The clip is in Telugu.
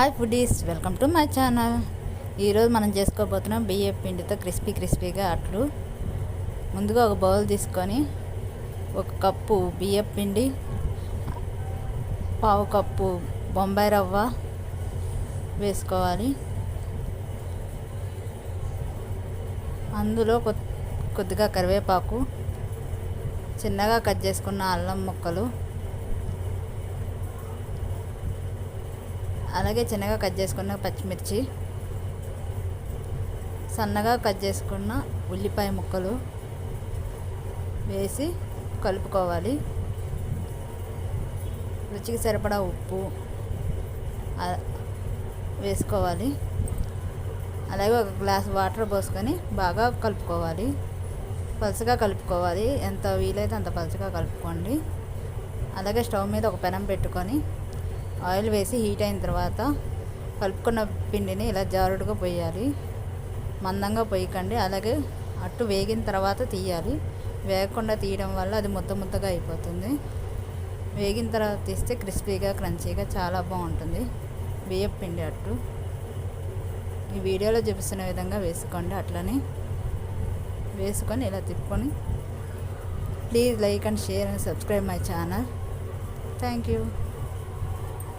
Hi foodies welcome to my channel ఈరోజు మనం చేసుకోబోతున్నాం బియ్యం పిండితో క్రిస్పీ క్రిస్పీగా అట్లు. ముందుగా ఒక బౌల్ తీసుకొని ఒక కప్పు బియ్యం పిండి పావు కప్పు బొంబాయి రవ్వ వేసుకోవాలి. అందులో కొద్దిగా కరివేపాకు చిన్నగా కట్ చేసుకున్న అల్లం ముక్కలు అలాగే చిన్నగా కట్ చేసుకున్న పచ్చిమిర్చి సన్నగా కట్ చేసుకున్న ఉల్లిపాయ ముక్కలు వేసి కలుపుకోవాలి. రుచికి సరిపడా ఉప్పు వేసుకోవాలి. అలాగే ఒక గ్లాస్ వాటర్ పోసుకొని బాగా కలుపుకోవాలి. పలుచగా కలుపుకోవాలి. ఎంత వీలైతే అంత పలుచగా కలుపుకోండి. అలాగే స్టవ్ మీద ఒక పెనం పెట్టుకొని ఆయిల్ వేసి హీట్ అయిన తర్వాత కలుపుకున్న పిండిని ఇలా జారుడుగా పోయాలి. మందంగా పోయకండి. అలాగే అట్టు వేగిన తర్వాత తీయాలి. వేగకుండా తీయడం వల్ల అది ముద్ద ముద్దగా అయిపోతుంది. వేగిన తర్వాత తీస్తే క్రిస్పీగా క్రంచీగా చాలా బాగుంటుంది. బియ్యపు పిండి అట్టు. ఈ వీడియోలో చూపిస్తున్న విధంగా వేసుకోండి అట్లని. వేసుకొని ఇలా తిప్పుకొని please like and share and subscribe my channel. Thank you.